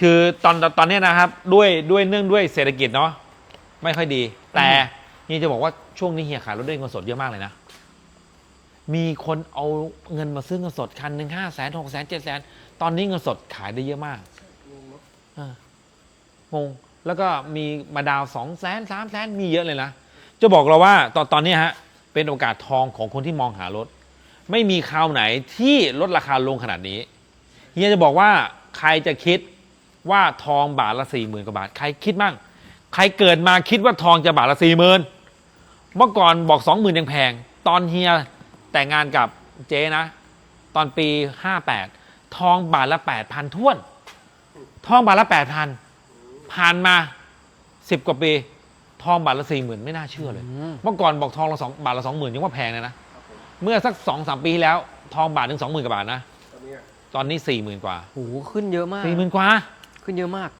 คือตอนตอนเนี้ยนะครับ ด้วยด้วยเนื่องด้วยเศรษฐกิจเนาะไม่ค่อยดี แต่นี่จะบอกว่าช่วงนี้เฮียขายรถด้วยเงินสดเยอะมากเลยนะ มีคนเอาเงินมาซื้อเงินสดคันหนึ่งห้าแสนหกแสนเจ็ดแสนตอนนี้เงินสดขายได้เยอะมากเอองงแล้วก็มีมาดาวสองแสนสามแสนมีเยอะเลยนะ จะบอกเราว่าตอนตอนนี้ฮะ เป็นโอกาสทองของคนที่มองหารถ ไม่มีคราวไหนที่ลดราคาลงขนาดนี้เฮียจะบอกว่าใครจะคิด ว่าทองบาทละสี่หมื่นกว่าบาท ใครคิดมั่ง ใครเกิดมาคิดว่าทองจะบาทละสี่หมื่นเมื่อก่อนบอกสองหมื่นยังแพง ตอนเฮียแต่งงานกับเจ๊นะ ตอนปีห้าแปดทองบาทละแปดพันท้วน ทองบาทละแปดพันผ่านมาสิบกว่าปี ทองบาทละสี่หมื่นไม่น่าเชื่อเลยอืมเมื่อก่อนบอกทองละสองบาทละสองหมื่นยังว่าแพงเลยนะ เมื่อสักสองสามปีที่แล้ว ทองบาทถึงสองหมื่นกว่าบาทนะ ตอนเนี้ยตอนนี้สี่หมื่นกว่าโหขึ้นเยอะมากสี่หมื่นกว่า ขึ้นเยอะมาก